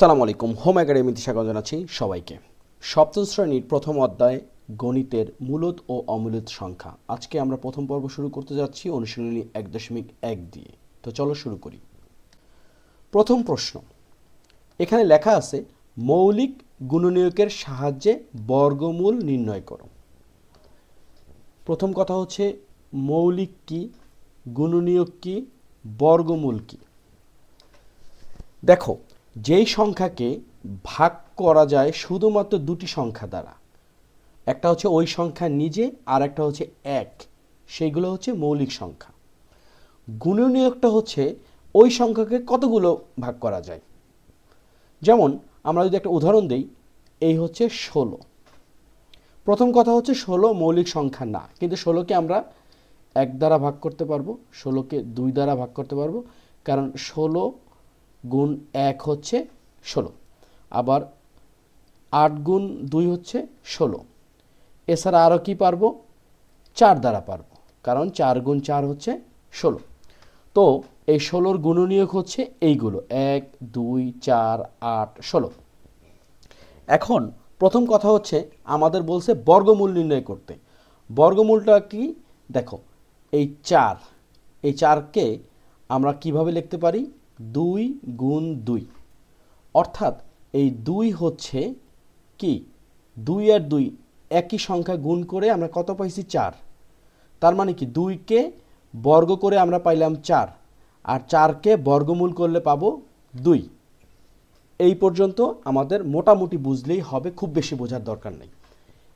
সালাম আলাইকুম। হোম একাডেমিতে স্বাগত জানাচ্ছি সবাইকে। সপ্তম শ্রেণির প্রথম অধ্যায় গণিতের মূলত ও অমূলত সংখ্যা। আজকে আমরা প্রথম পর্ব শুরু করতে যাচ্ছি অনুশীলনী এক দশমিক এক দিয়ে। তো চলো শুরু করি। প্রথম প্রশ্ন। এখানে লেখা আছে, মৌলিক গুণনীয়কের সাহায্যে বর্গমূল নির্ণয় করো। প্রথম কথা হচ্ছে, মৌলিক কি, গুণনীয়ক কি, বর্গমূল কি? দেখো যেই সংখ্যাকে ভাগ করা যায় শুধুমাত্র দুটি সংখ্যা দ্বারা। একটা হচ্ছে ওই সংখ্যা নিজে, আর একটা হচ্ছে এক। সেইগুলো হচ্ছে মৌলিক সংখ্যা। গুণনীয়কটা হচ্ছে ওই সংখ্যাকে কতগুলো ভাগ করা যায়? যেমন, আমরা যদি একটা উদাহরণ দিই, এই হচ্ছে ষোলো। প্রথম কথা হচ্ছে ষোলো মৌলিক সংখ্যা না, কিন্তু ষোলোকে আমরা এক দ্বারা ভাগ করতে পারব, ষোলোকে দুই দ্বারা ভাগ করতে পারব, কারণ ষোলো গুণ এক হচ্ছে ষোলো। আবার আট গুণ দুই হচ্ছে ষোলো। এছাড়া আরও কি পারব? চার দ্বারা পারব। কারণ চার গুণ চার হচ্ছে ষোলো। তো এই ষোলোর গুণনীয়ক হচ্ছে এইগুলো। এক, দুই, চার, আট, ষোলো। এখন প্রথম কথা হচ্ছে আমাদের বলছে বর্গমূল নির্ণয় করতে। বর্গমূলটা কি? দেখো, এই চার, এই চারকে আমরা কীভাবে লিখতে পারি? দুই গুণ দুই। অর্থাৎ এই দুই হচ্ছে কি? দুই আর দুই একই সংখ্যা গুণ করে আমরা কত পাইছি? চার। তার মানে কি? দুইকে বর্গ করে আমরা পাইলাম চার। আর চারকে বর্গমূল করলে পাবো দুই। এই পর্যন্ত আমাদের মোটামুটি বুঝলেই হবে, খুব বেশি বোঝার দরকার নেই।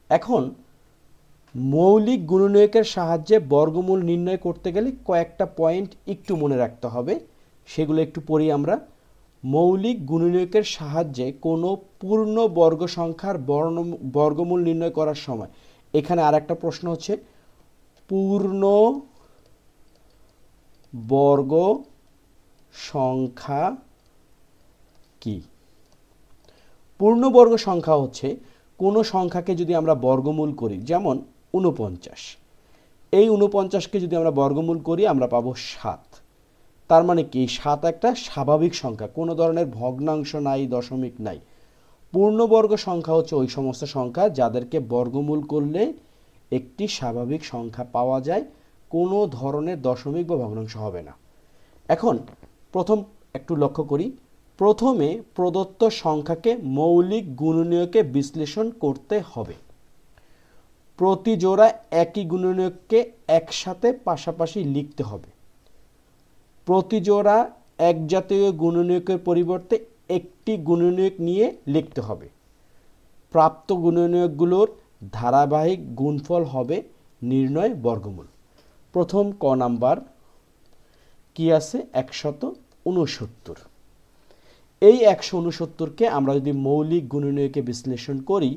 এখন মৌলিক গুণনীয়কের সাহায্যে বর্গমূল নির্ণয় করতে গেলে কয়েকটা পয়েন্ট একটু মনে রাখতে হবে। সেগুলো একটু পড়ি আমরা। মৌলিক গুণনীয়কের সাহায্যে কোনো পূর্ণ বর্গ সংখ্যার বর্ণ, বর্গমূল নির্ণয় করার সময়। এখানে আর একটা প্রশ্ন হচ্ছে, পূর্ণ বর্গ সংখ্যা কি? পূর্ণবর্গ সংখ্যা হচ্ছে কোনো সংখ্যাকে যদি আমরা বর্গমূল করি, যেমন উনপঞ্চাশ এই উনপঞ্চাশকে যদি আমরা বর্গমূল করি, আমরা পাবো সাত। তার মানে কি? সাত একটা স্বাভাবিক সংখ্যা। কোনো ধরনের ভগ্নাংশ নাই, দশমিক নাই। পূর্ণবর্গ সংখ্যা হচ্ছে ওই সমস্ত সংখ্যা যাদেরকে বর্গমূল করলে একটি স্বাভাবিক সংখ্যা পাওয়া যায়। কোনো ধরনের দশমিক বা ভগ্নাংশ হবে না। এখন প্রথম একটু লক্ষ্য করি। প্রথমে প্রদত্ত সংখ্যাকে মৌলিক গুণনীয়কে বিশ্লেষণ করতে হবে। প্রতি জোড়া একই গুণনীয়ককে একসাথে পাশাপাশি লিখতে হবে। প্রতি জোড়া এক জাতীয় গুণনীয়কের পরিবর্তে একটি গুণনীয়ক নিয়ে লিখতে হবে। প্রাপ্ত গুণনীয়কগুলোর ধারাবাহিক গুণফল হবে নির্ণয় বর্গমূল। প্রথম ক নাম্বার, কি আছে? একশত উনসত্তর এই একশো উনসত্তরকে আমরা যদি মৌলিক গুণনীয়কে বিশ্লেষণ করি,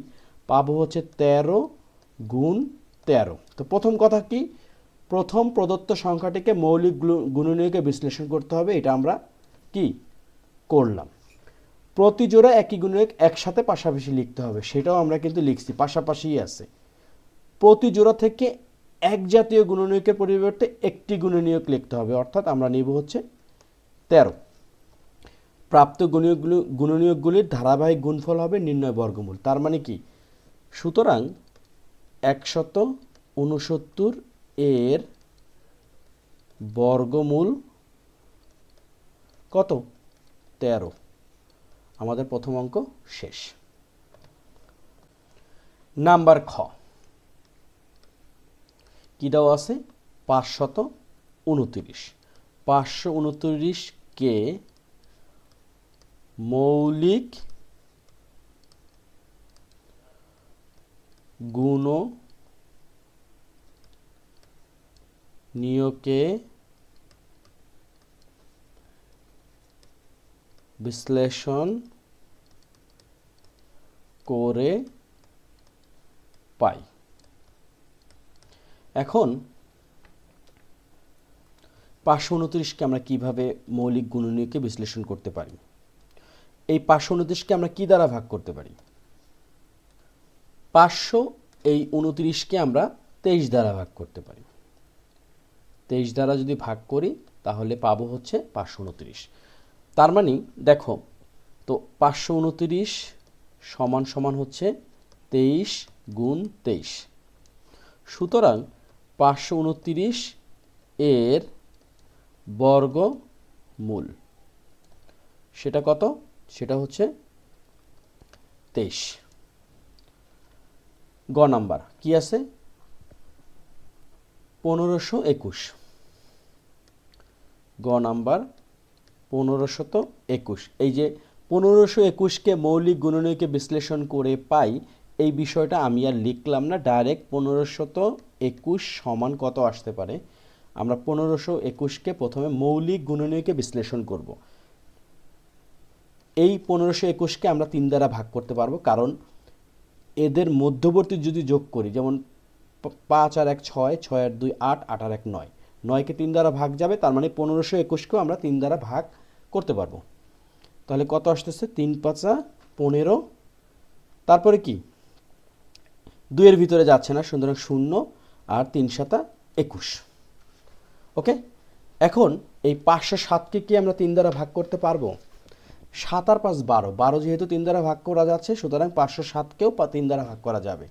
পাবো হচ্ছে তেরো গুণ তেরো। তো প্রথম কথা কি? প্রথম প্রদত্ত সংখ্যাটিকে মৌলিক গুণনীয়কে বিশ্লেষণ করতে হবে, এটা আমরা কি করলাম। প্রতি জোড়া একই গুণনীয়ক একসাথে পাশাপাশি লিখতে হবে, সেটাও আমরা কিন্তু লিখছি, পাশাপাশিই আছে। প্রতি জোড়া থেকে এক জাতীয় গুণনীয়কের পরিবর্তে একটি গুণনীয়ক লিখতে হবে, অর্থাৎ আমরা নিব হচ্ছে তেরো। প্রাপ্ত গুণনীয়কগুলো, গুণনীয়কগুলির ধারাবাহিক গুণফল হবে নির্ণয় বর্গমূল, তার মানে কি? সুতরাং একশত উনসত্তর এর বর্গমূল কত? তেরো। আমাদের প্রথম অঙ্ক শেষ। নাম্বার খ। কি দেওয়া আছে? পাঁচশত উনত্রিশ। পাঁচশো উনত্রিশকে মৌলিক গুণ নিয়োগে বিশ্লেষণ করে পাই। এখন পাঁচশো উনত্রিশকে আমরা কীভাবে মৌলিক গুণনীয়কে বিশ্লেষণ করতে পারি? এই পাঁচশো উনত্রিশকে আমরা কি দ্বারা ভাগ করতে পারি? পাঁচশো এই উনত্রিশকে আমরা তেইশ দ্বারা ভাগ করতে পারি। তেইশ দ্বারা যদি ভাগ করি, তাহলে পাবো হচ্ছে পাঁচশো উনত্রিশ। তার মানে দেখো, তো পাঁচশো উনতিরিশ সমান সমান হচ্ছে তেইশ গুণ তেইশ। সুতরাং পাঁচশো উনতিরিশ এর বর্গ মূল সেটা কত? সেটা হচ্ছে তেইশ। গ নাম্বার, কি আছে? পনেরোশো একুশ। গ নাম্বার পনেরোশত একুশ। এই যে পনেরোশো একুশকে মৌলিক গুণনীয়কে বিশ্লেষণ করে পাই, এই বিষয়টা আমি আর লিখলাম না, ডাইরেক্ট পনেরোশত একুশ সমান কত আসতে পারে? আমরা পনেরোশো একুশকে প্রথমে মৌলিক গুণনীয়কে বিশ্লেষণ করব। এই পনেরোশো একুশকে আমরা তিন দ্বারা ভাগ করতে পারব, কারণ এদের মধ্যবর্তী যদি যোগ করি, যেমন পাঁচ আর এক ছয় ছয় আর দুই আট আট আর এক নয়। নয়কে তিন দ্বারা ভাগ যাবে, তার মানে পনেরোশো একুশকেও আমরা তিন দ্বারা ভাগ করতে পারব। তাহলে কত আসতেছে? তিন পাঁচা পনেরো। তারপরে কি? দুইয়ের ভিতরে যাচ্ছে না, সুতরাং শূন্য আর তিন সাতা একুশ। ওকে? এখন এই পাঁচশো সাতকে কি আমরা তিন দ্বারা ভাগ করতে পারব? সাত আর পাঁচ বারো। বারো যেহেতু তিন দ্বারা ভাগ করা যাচ্ছে, সুতরাং পাঁচশো সাতকেও তিন দ্বারা ভাগ করা যাবে।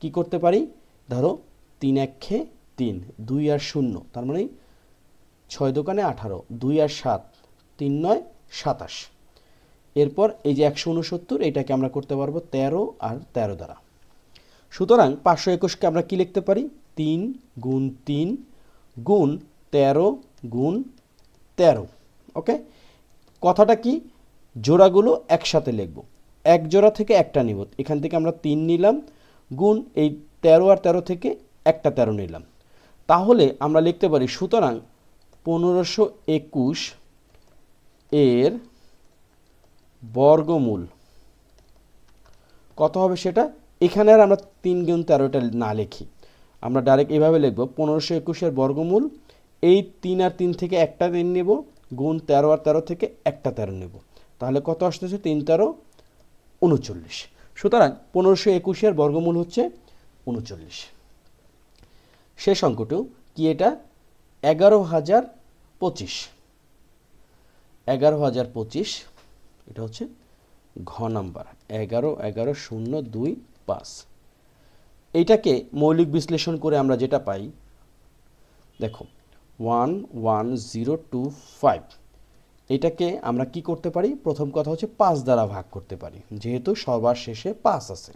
কি করতে পারি? ধরো, তিন এক খে তিন, দুই আর শূন্য, তার মানে ছয় দোকানে আঠারো, দুই আর সাত, তিন নয়, সাতাশ। এরপর এই যে একশো উনসত্তর, এটাকে আমরা করতে পারব তেরো আর তেরো দ্বারা। সুতরাং পাঁচশো একুশকে আমরা কি লিখতে পারি? তিন গুণ তিন গুণ তেরো গুণ তেরো, ওকে? কথাটা কি? জোড়াগুলো একসাথে লিখব। এক জোড়া থেকে একটা নিব। এখান থেকে আমরা তিন নিলাম, গুণ এই তেরো আর তেরো থেকে একটা তেরো নিলাম। তাহলে আমরা লিখতে পারি, সুতরাং পনেরোশো একুশ এর বর্গমূল। কত হবে সেটা? এখানে আর আমরা তিন গুণ তেরোটা না লিখি। আমরা ডাইরেক্ট এভাবে লিখব, পনেরোশো একুশের বর্গমূল, এই তিন আর তিন থেকে একটা তিন নেব, গুণ তেরো আর তেরো থেকে একটা তেরো নেব। তাহলে কত আসতেছে? তিন তেরো উনচল্লিশ। সুতরাং পনেরোশো একুশের বর্গমূল হচ্ছে উনচল্লিশ। শেষ অঙ্কটিও কি এটা? এগারো হাজার পঁচিশ। এগারো হাজার পঁচিশ, এটা হচ্ছে ঘ নাম্বার। এগারো এগারো, শূন্য, দুই, পাঁচ। এইটাকে মৌলিক বিশ্লেষণ করে আমরা যেটা পাই, দেখো, one one, zero, two, five. এটাকে আমরা কি করতে পারি? প্রথম কথা হচ্ছে পাঁচ দ্বারা ভাগ করতে পারি, যেহেতু সবার শেষে পাঁচ আছে।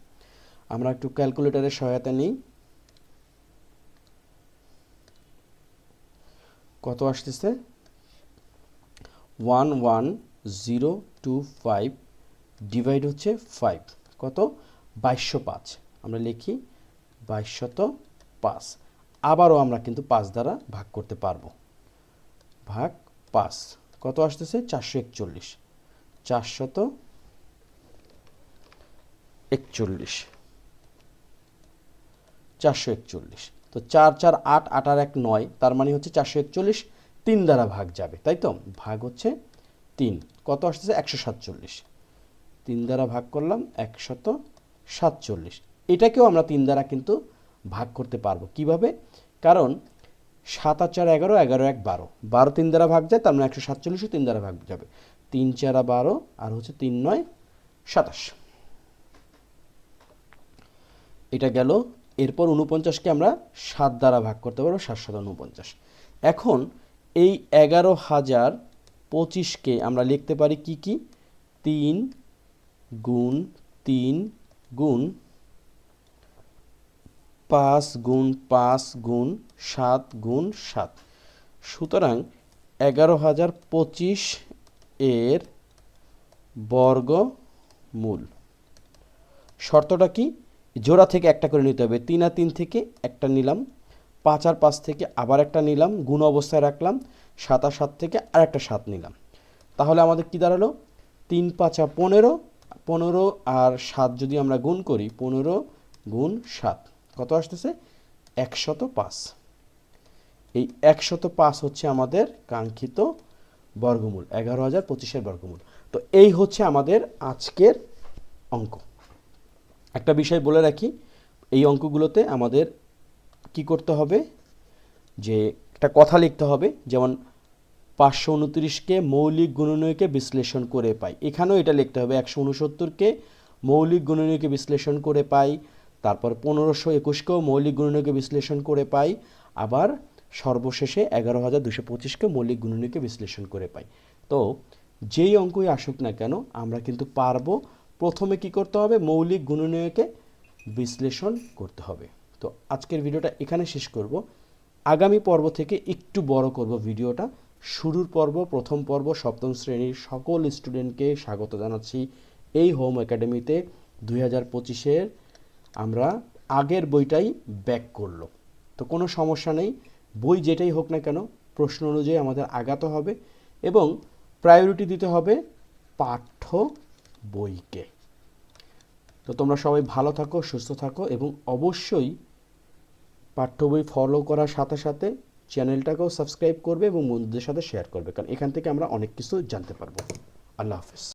আমরা একটু ক্যালকুলেটরের সহায়তা নিই। কত আসতেছে? One one zero two five divide হচ্ছে ফাইভ। কত? বাইশশো পাঁচ। আমরা লিখি বাইশশত পাঁচ। আবারও আমরা কিন্তু পাঁচ দ্বারা ভাগ করতে পারব। ভাগ পাঁচ। কত আসতেছে? চারশো একচল্লিশ। চারশত একচল্লিশ। চারশো একচল্লিশ। তো চার চার আট আট আর এক নয়, তার মানে হচ্ছে চারশো একচল্লিশ, তিন দ্বারা ভাগ যাবে, তাই তো? ভাগ হচ্ছে তিন। কত আসতেছে? একশো সাতচল্লিশ। তিন দ্বারা ভাগ করলাম, একশত সাতচল্লিশ। এটাকেও আমরা তিন দ্বারা কিন্তু ভাগ করতে পারব। কীভাবে? কারণ সাত আর চার এগারো এগারো এক বারো। বারো তিন দ্বারা ভাগ যায়, তার মানে একশো সাতচল্লিশও তিন দ্বারা ভাগ যাবে। তিন চারা বারো, আর হচ্ছে তিন নয়, সাতাশ। এটা গেল এরপর উনপঞ্চাশকে আমরা সাত দ্বারা ভাগ করতে পারব, সাত সাতশত উনপঞ্চাশ এখন এই এগারো হাজার পঁচিশকে আমরা লিখতে পারি কি কি? তিন গুণ তিন গুণ পাঁচ গুণ পাঁচ গুণ সাত গুণ সাত। সুতরাং এগারো হাজার পঁচিশ এর বর্গ মূল শর্তটা কি? জোড়া থেকে একটা করে নিতে হবে। তিন আর তিন থেকে একটা নিলাম। পাঁচ আর পাঁচ থেকে আবার একটা নিলাম। গুণ অবস্থায় রাখলাম। সাত আর সাত থেকে আর একটা সাত নিলাম। তাহলে আমাদের কি দাঁড়াল? তিন, পাঁচা পনেরো। পনেরো আর সাত যদি আমরা গুণ করি, পনেরো গুণ সাত, কত আসতেছে? একশত পাঁচ এই একশত পাঁচ হচ্ছে আমাদের কাঙ্ক্ষিত বর্গমূল, এগারো হাজার পঁচিশের বর্গমূল। তো এই হচ্ছে আমাদের আজকের অঙ্ক। একটা বিষয় বলে রাখি, এই অঙ্কগুলোতে আমাদের কি করতে হবে? যে একটা কথা লিখতে হবে, যেমন পাঁচশো উনত্রিশকে মৌলিক গুণনীয়কে বিশ্লেষণ করে পাই। এখানেও এটা লিখতে হবে, একশো উনসত্তরকে মৌলিক গুণনীয়কে বিশ্লেষণ করে পাই, তারপর পনেরোশো একুশকেও মৌলিক গুণনীয়কে বিশ্লেষণ করে পাই, আবার সর্বশেষে এগারো হাজার দুশো পঁচিশকে মৌলিক গুণনীয়কে বিশ্লেষণ করে পাই। তো, যেই অঙ্কই আসুক না কেন, আমরা কিন্তু পারব প্রথমে কি করতে হবে? মৌলিক গুণনীয়কে বিশ্লেষণ করতে হবে। তো আজকের ভিডিওটা এখানে শেষ করব। আগামী পর্ব থেকে একটু বড় করব ভিডিওটা। শুরুর পর্ব, প্রথম পর্ব, সপ্তম শ্রেণির সকল স্টুডেন্টকে স্বাগত জানাচ্ছি এই হোম একাডেমিতে। দুই হাজার পঁচিশের আমরা আগের বইটাই ব্যাক করল। তো কোনো সমস্যা নেই। বই যেটাই হোক না কেন, প্রশ্ন অনুযায়ী আমাদের আগাতে হবে এবং প্রায়োরিটি দিতে হবে পাঠ্য বইকে। তো তোমরা সবাই ভালো থাকো, সুস্থ থাকো এবং অবশ্যই পাঠ্য বই ফলো করার সাথে সাথে চ্যানেলটাকেও সাবস্ক্রাইব করবে এবং বন্ধুদের সাথে শেয়ার করবে, কারণ এখান থেকে আমরা অনেক কিছু জানতে পারব। আল্লাহ হাফেজ।